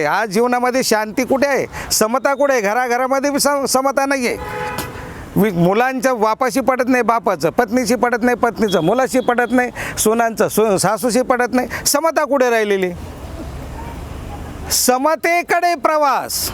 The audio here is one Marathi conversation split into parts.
आहे. आज जीवनामध्ये शांती कुठे आहे? समता कुठे आहे? घराघरामध्ये बी सम समता नाही आहे मुलांच्या बापाशी पडत नाही बापाचं पत्नीशी पडत नाही पत्नीचं मुलाशी पडत नाही सुनांचं सु सासूशी पडत नाही. समता कुठे राहिलेली? समतेकडे प्रवास.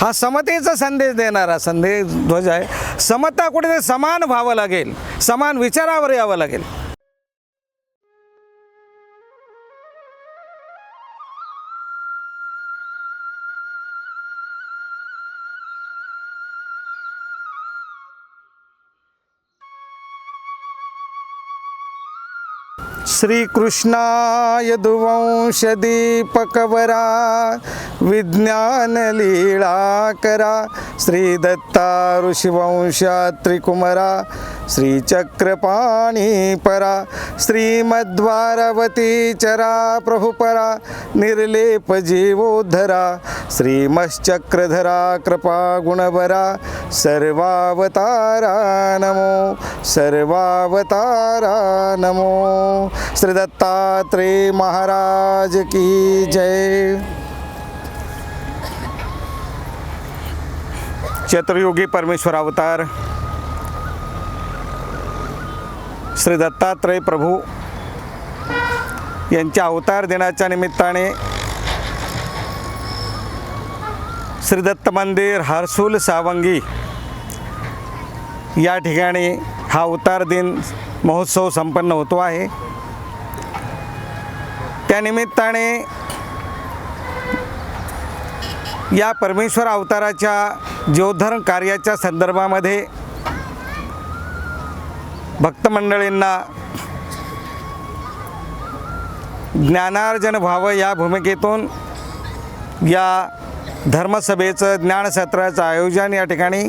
हा समतेचा संदेश देणारा संदेश ध्वज आहे. समता कुठे? समान व्हावं लागेल. समान विचारावर यावं लागेल. श्रीकृष्णाय दुवंशदीपकवरा विज्ञानलीळाकरा विज्ञानलीळा करा श्रीदत्ता ऋषिवंशात्रिकुमरा श्रीचक्रपाणी परा श्रीमद्वारवती चरा प्रभुपरा निर्लेप जीवोद्धरा श्रीमश्चक्रधरा कृपा गुणवरा सर्वावतारा नमो सर्वावतारा नमो। श्री दत्तात्रेय महाराज की जय। चतुर्योगी परमेश्वर अवतार श्री दत्तात्रय प्रभू यांच्या अवतार दिनाच्या निमित्ताने श्री दत्त मंदिर हर्सूल सावंगी या ठिकाणी हा अवतार दिन महोत्सव संपन्न होतो आहे. त्यानिमित्ताने या परमेश्वर अवताराच्या जीवधरण कार्याच्या संदर्भामध्ये भक्तमंडळींना ज्ञानार्जन व्हावं या भूमिकेतून या धर्मसभेचं ज्ञानसत्राचं आयोजन या ठिकाणी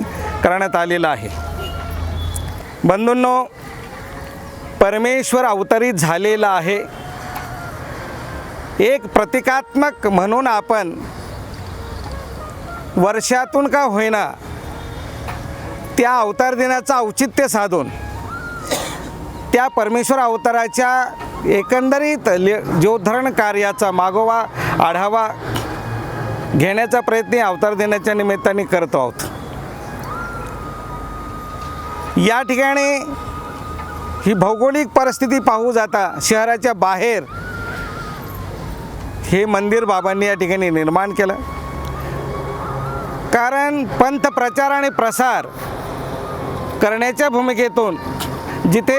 करण्यात आलेलं आहे. बंधूंनो परमेश्वर अवतरित झालेला आहे. एक प्रतिकात्मक म्हणून आपण वर्षातून का होईना त्या अवतार दिनाचं औचित्य साधून त्या परमेश्वर अवताराच्या एकंदरीत ले ज्योधरण कार्याचा मागोवा आढावा घेण्याचा प्रयत्न अवतार देण्याच्या निमित्ताने करतो आहोत. या ठिकाणी ही भौगोलिक परिस्थिती पाहू जाता शहराच्या बाहेर हे मंदिर बाबांनी या ठिकाणी निर्माण केलं. कारण पंथ प्रचार आणि प्रसार करण्याच्या भूमिकेतून जिथे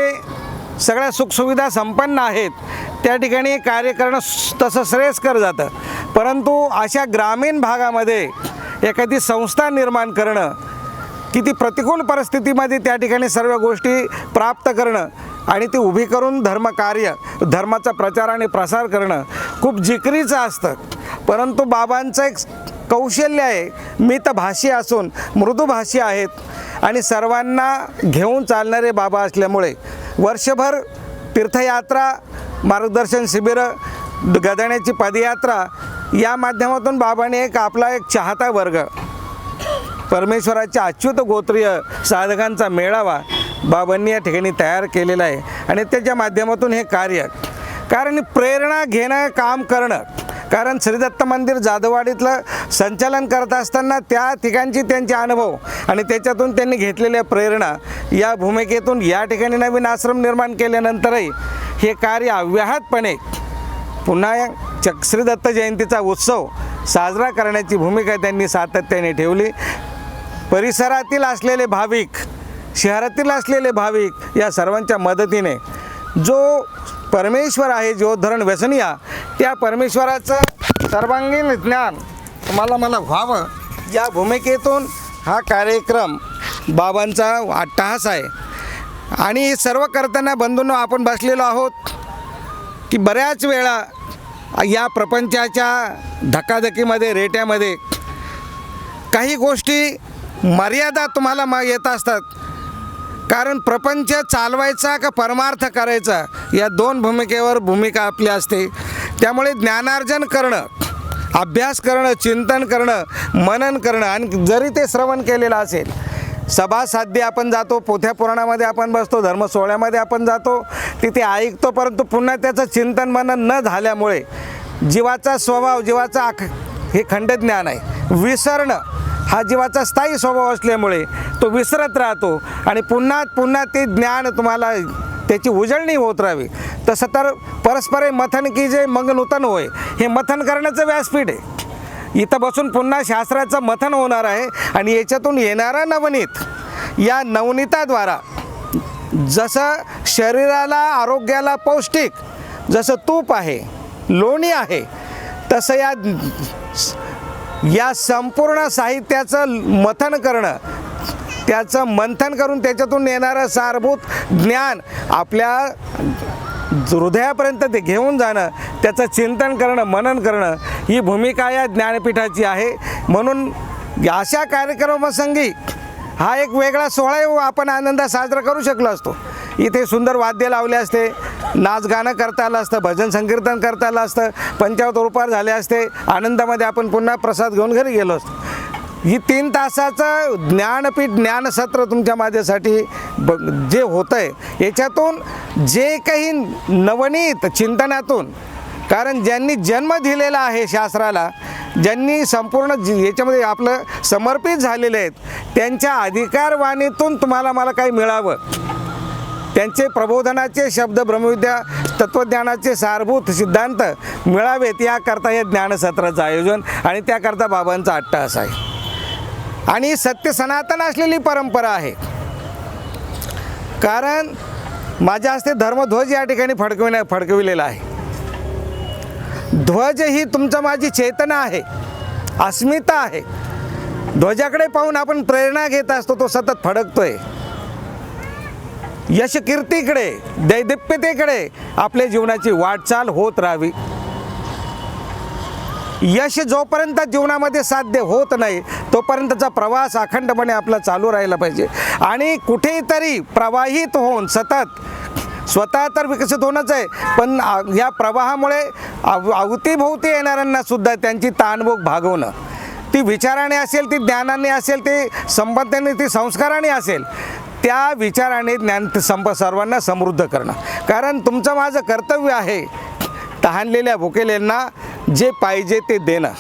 सगळ्या सुखसुविधा संपन्न आहेत त्या ठिकाणी कार्य करणं तसं श्रेयस्कर जातं. परंतु अशा ग्रामीण भागामध्ये एखादी संस्था निर्माण करणं किती प्रतिकूल परिस्थितीमध्ये त्या ठिकाणी सर्व गोष्टी प्राप्त करणं आणि ती उभी करून धर्मकार्य धर्माचा प्रचार आणि प्रसार करणं खूप जिकरीचं असतं. परंतु बाबांचं एक कौशल्य आहे. मितभाषी असून मृदुभाषी आहेत. आणि सर्वांना घेऊन चालणारे बाबा असल्यामुळे वर्षभर तीर्थयात्रा मार्गदर्शन शिबिरं गदाण्याची पदयात्रा या माध्यमातून बाबाने एक आपला एक चाहता वर्ग परमेश्वराच्या अच्युत गोत्रीय साधकांचा मेळावा बाबांनी या ठिकाणी तयार केलेला आहे. आणि त्याच्या माध्यमातून हे कार्य कारण प्रेरणा घेणं काम करणं कारण श्रीदत्त मंदिर जाधववाडीतलं संचालन करत असताना त्या ठिकाणची त्यांचे अनुभव आणि त्याच्यातून त्यांनी घेतलेल्या प्रेरणा या भूमिकेतून या ठिकाणी नवीन आश्रम निर्माण केल्यानंतरही हे कार्य अव्याहतपणे पुन्हा चक श्रीदत्त जयंतीचा उत्सव साजरा करण्याची भूमिका त्यांनी सातत्याने ठेवली. परिसरातील असलेले भाविक शहरातील असलेले भाविक या सर्वांच्या मदतीने जो परमेश्वर आहे जो धरण व्यसनिया त्या परमेश्वराचं सर्वांगीण ज्ञान मला मला व्हावं या भूमिकेतून हा कार्यक्रम बाबांचा अट्टहास आहे. आणि सर्व करताना बंधूंनो आपण बसलेलो आहोत की बऱ्याच वेळा या प्रपंचाच्या धकाधकीमध्ये रेट्यामध्ये काही गोष्टी मर्यादा तुम्हाला मा येत असतात. कारण प्रपंच चालवायचा का परमार्थ करायचा या दोन भूमिकेवर भूमिका आपली असते. त्यामुळे ज्ञानार्जन करणं अभ्यास करणं चिंतन करणं मनन करणं आणि जरी ते श्रवण केलेलं असेल सभासाध्य आपण जातो पोथ्या पुराणामध्ये आपण बसतो धर्म सोहळ्यामध्ये आपण जातो तिथे ऐकतो परंतु पुन्हा त्याचं चिंतन मनन न झाल्यामुळे जीवाचा स्वभाव जीवाचा आख हे खंड ज्ञान आहे. विसरणं हा जीवाचा स्थायी स्वभाव असल्यामुळे तो विसरत राहतो आणि पुन्हा पुन्हा ते ज्ञान तुम्हाला त्याची उजळणी होत राहावी. तसं तर परस्पर मथन की जे मग नूतन होय हे मथन करण्याचं व्यासपीठ आहे. इथं बसून पुन्हा शास्त्राचं मथन होणार आहे आणि याच्यातून येणारा नवनीत. या नवनीताद्वारा जसं शरीराला आरोग्याला पौष्टिक जसं तूप आहे लोणी आहे तसं या या संपूर्ण साहित्याचं मथन करणं त्याचं मंथन करून त्याच्यातून येणारं सारभूत ज्ञान आपल्या हृदयापर्यंत ते घेऊन जाणं त्याचं चिंतन करणं मनन करणं ही भूमिका या ज्ञानपीठाची आहे. म्हणून अशा कार्यक्रमासंगी हा एक वेगळा सोहळा आपण आनंदात साजरा करू शकलो असतो. इथे सुंदर वाद्य लावले असते. नाच गाणं करता आलं असतं भजन संकीर्तन करता आलं असतं पंचावत रुपार झाले असते आनंदामध्ये आपण पुन्हा प्रसाद घेऊन घरी गेलो असतो. ही तीन तासाचं ज्ञानपीठ ज्ञानसत्र तुमच्या माझ्यासाठी ब जे होतं आहे याच्यातून जे काही नवनीत चिंतनातून कारण ज्यांनी जन्म दिलेला आहे शास्त्राला ज्यांनी संपूर्ण जी याच्यामध्ये आपलं समर्पित झालेले आहेत त्यांच्या अधिकारवाणीतून तुम्हाला मला काही मिळावं. त्यांचे प्रबोधनाचे शब्द ब्रह्मविद्या तत्त्वज्ञानाचे सारभूत सिद्धांत मिळावेत याकरता हे ज्ञानसत्राचं आयोजन आणि त्याकरता बाबांचा अट्टा असा आहे. आणि सत्य सनातन असलेली परंपरा आहे. कारण माझ्या हस्ते धर्मध्वज या ठिकाणी फडकविण्या फडकविलेला आहे. ध्वज ही तुमचं माझी चेतना आहे. अस्मिता आहे. ध्वजाकडे पाहून आपण प्रेरणा घेत असतो तो सतत फडकतोय. यशकीर्तीकडे दैदिप्यतेकडे आपल्या जीवनाची वाटचाल होत राहावी. यश जोपर्यंत जीवनामध्ये साध्य होत नाही तोपर्यंतचा प्रवास अखंडपणे आपला चालू राहिला पाहिजे. आणि कुठेतरी प्रवाहित होऊन सतत स्वतः तर विकसित होणंच आहे पण या प्रवाहामुळे अव अवतीभोवती येणाऱ्यांना सुद्धा त्यांची ताणभोग भागवणं. ती विचाराने असेल ती ज्ञानाने असेल ती संबंधाने ती संस्काराने असेल त्या विचाराने ज्ञान संप सर्वांना समृद्ध करणं. कारण तुमचं माझं कर्तव्य आहे तहानलेल्या भुकेल्यांना जे पाहिजे ते देणं.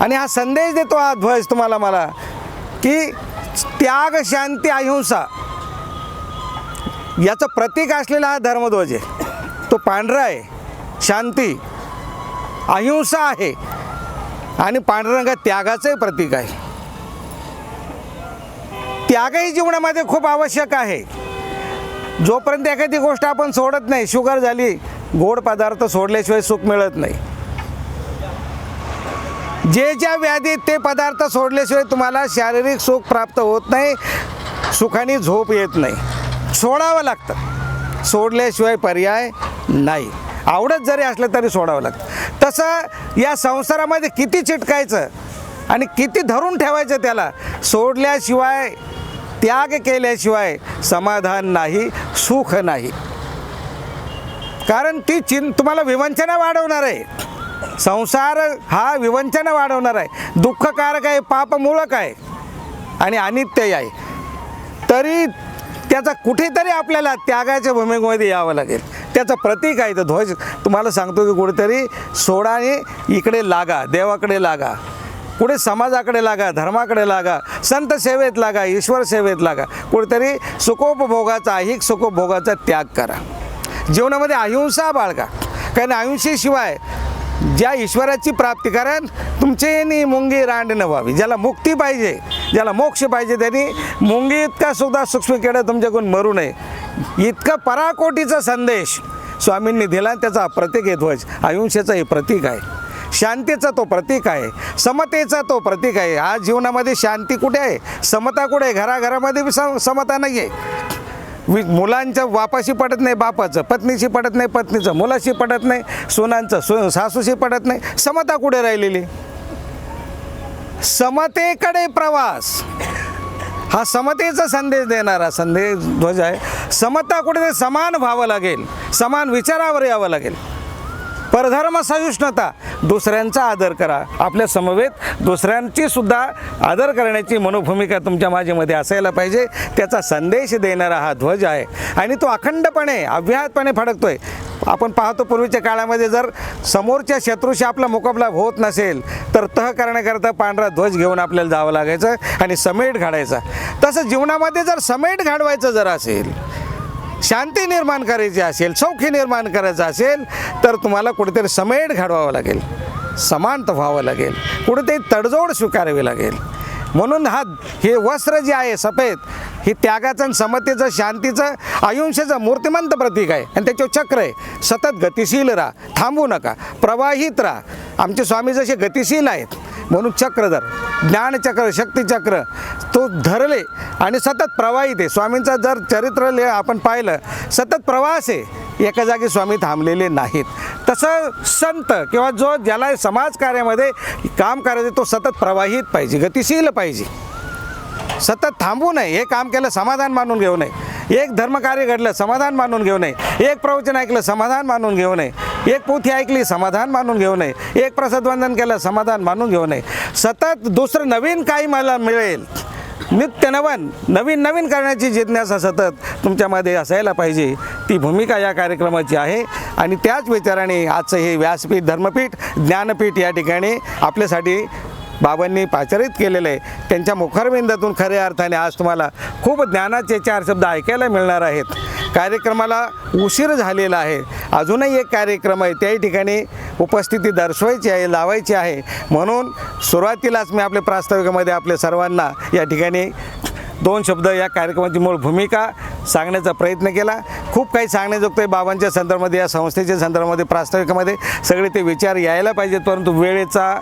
आणि हा संदेश देतो हा ध्वज तुम्हाला मला की त्याग शांती अहिंसा याचं प्रतीक असलेला हा धर्मध्वज आहे. तो पांढरा आहे शांती अहिंसा आहे. आणि पांढरा रंग त्यागाचंही प्रतीक आहे. त्यागही जीवनामध्ये खूप आवश्यक आहे. जोपर्यंत एखादी गोष्ट आपण सोडत नाही शुगर झाली गोड पदार्थ सोडल्याशिवाय सुख मिळत नाही. जे ज्या व्याधीत ते पदार्थ सोडल्याशिवाय तुम्हाला शारीरिक सुख प्राप्त होत नाही सुखाने झोप येत नाही. सोडावं लागतं. सोडल्याशिवाय पर्याय नाही. आवडत जरी असलं तरी सोडावं लागतं. तसं या संसारामध्ये किती चिटकायचं आणि किती धरून ठेवायचं त्याला? सोडल्याशिवाय त्याग केल्याशिवाय समाधान नाही सुख नाही. कारण ती चिन तुम्हाला विवंचना वाढवणार आहे. संसार हा विवंचना वाढवणार आहे. दुःखकारक आहे पापमूळक आहे आणि अनित्य आहे. तरी त्याचा कुठेतरी आपल्याला त्यागाच्या भूमिकेमध्ये यावं लागेल. त्याचं प्रतीक आहे तो ध्वज. तुम्हाला सांगतो की कुठेतरी सोडाने इकडे लागा देवाकडे लागा. कुठे समाजाकडे लागा धर्माकडे लागा संत सेवेत लागा ईश्वर सेवेत लागा कुठेतरी सुखोपभोगाचा ऐहिक सुखोपभोगाचा त्याग करा. जीवनामध्ये अहिंसा बाळगा. कारण अहिंसेशिवाय ज्या ईश्वराची प्राप्ती कारण तुमचे नि मुंगी रांड न व्हावी. ज्याला मुक्ती पाहिजे ज्याला मोक्ष पाहिजे त्यांनी मुंगी इतका सुद्धा सूक्ष्मकडे तुमच्याकडून मरू नये. इतकं पराकोटीचा संदेश स्वामींनी दिला आणि त्याचा प्रतीक आहे. ध्वज अहिंसेचं हे प्रतीक आहे. शांतीचा तो प्रतीक आहे. समतेचा तो प्रतीक आहे. आज जीवनामध्ये शांती कुठे आहे? समता कुठे आहे? घराघरामध्ये बी सम समता नाही आहे वि मुलांच्या बापाशी पडत नाही बापाचं पत्नीशी पडत नाही पत्नीचं मुलाशी पडत नाही सुनांचं सु सासूशी पडत नाही. समता कुठे राहिलेली? समतेकडे प्रवास. हा समतेचा संदेश देणारा संदेश ध्वज आहे. समता कुठे? समान व्हावं लागेल. समान विचारावर यावं लागेल. परधर्म सहिष्णुता दुसऱ्यांचा आदर करा. आपल्या समवेत दुसऱ्यांची सुद्धा आदर करण्याची मनोभूमिका तुमच्या माझ्यामध्ये असायला पाहिजे. त्याचा संदेश देणारा हा ध्वज आहे. आणि तो अखंडपणे अव्याहतपणे फडकतोय. आपण पाहतो पूर्वीच्या काळामध्ये जर समोरच्या शत्रूशी आपला मुकाबला होत नसेल तर तह करण्याकरता पांढरा ध्वज घेऊन आपल्याला जावं लागायचं आणि समेट घाडायचा तसं जीवनामध्ये जर समेट घाडवायचं जर असेल शांती निर्माण करायची असेल सौख्य निर्माण करायचं असेल तर तुम्हाला कुठेतरी समेट घडवावं लागेल समांत व्हावं लागेल कुठेतरी तडजोड स्वीकारावी लागेल. म्हणून हा हे वस्त्र जे आहे सफेद हे त्यागाचं आणि समतेचं शांतीचं अहिंसेचं मूर्तिमंत प्रतीक आहे. आणि त्याचे चक्र आहे. सतत गतिशील राहा थांबू नका प्रवाहित राहा. आमचे स्वामी जसे गतिशील आहेत म्हणून चक्रधर ज्ञानचक्र शक्तिचक्र तो धरले आणि सतत प्रवाहित आहे स्वामींचा जर चरित्र ले आपण पाहिलं सतत प्रवास आहे. एका जागी स्वामी थांबलेले नाहीत. तसं संत किंवा जो ज्याला समाजकार्यामध्ये काम करायचं तो सतत प्रवाहित पाहिजे गतिशील पाहिजे. सतत थांबू नये. हे काम केलं समाधान मानून घेऊ नये. एक धर्मकार्य घडलं समाधान मानून घेऊ नये. एक प्रवचन ऐकलं समाधान मानून घेऊ नये. एक पोथी ऐकली समाधान मानून घेऊ नये. एक प्रसादवंदन केलं समाधान मानून घेऊ नये. सतत दुसरं नवीन काही मला मिळेल. नित्य नवन नवीन नवीन करण्याची जिज्ञासा सतत तुमच्यामध्ये असायला पाहिजे. ती भूमिका या कार्यक्रमाची आहे. आणि त्याच विचाराने आजचं हे व्यासपीठ धर्मपीठ ज्ञानपीठ या ठिकाणी आपल्यासाठी बाबांनी पाचारित केलेलं आहे. त्यांच्या मुखारविंदातून खऱ्या अर्थाने आज तुम्हाला खूप ज्ञानाचे चार शब्द ऐकायला मिळणार आहेत. कार्यक्रमाला उशीर झालेला आहे. अजूनही एक कार्यक्रम आहे. त्याही ठिकाणी उपस्थिती दर्शवायची आहे लावायची आहे. म्हणून सुरुवातीलाच मी आपल्या प्रास्ताविकामध्ये आपल्या सर्वांना या ठिकाणी दोन शब्द या कार्यक्रमाची मूळ भूमिका सांगण्याचा प्रयत्न केला. खूप काही सांगण्याजोगतं आहे. बाबांच्या संदर्भामध्ये या संस्थेच्या संदर्भामध्ये प्रास्ताविकामध्ये सगळे ते विचार यायला पाहिजेत. परंतु वेळेचा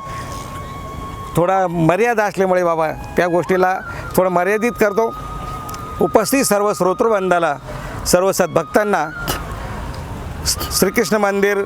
थोडा मर्यादा असल्यामुळे बाबा त्या गोष्टीला थोडं मर्यादित करतो. उपस्थित सर्व श्रोतृबंधाला सर्व सद्भक्तांना श्रीकृष्ण मंदिर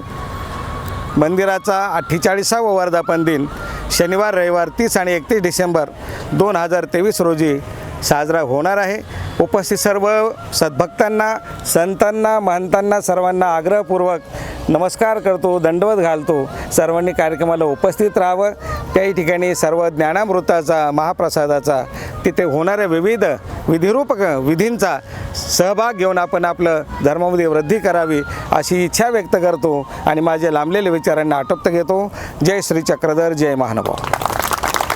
मंदिराचा अठ्ठेचाळीसावा वर्धापन दिन शनिवार रविवार तीस आणि एकतीस डिसेंबर दोन हजार तेवीस रोजी साजरा होणार आहे. उपस्थित सर्व सद्भक्तांना संतांना महंतांना सर्वांना आग्रहपूर्वक नमस्कार करतो दंडवत घालतो. सर्वांनी कार्यक्रमाला उपस्थित राहावं. त्याही ठिकाणी सर्व ज्ञानामृताचा महाप्रसादाचा तिथे होणाऱ्या विविध विधिरूपक विधींचा सहभाग घेऊन आपण आपलं धर्मामध्ये वृद्धी करावी अशी इच्छा व्यक्त करतो आणि माझे लांबलेल्या विचारांना आटोपत घेतो. जय श्री चक्रधर जय महानुभाव.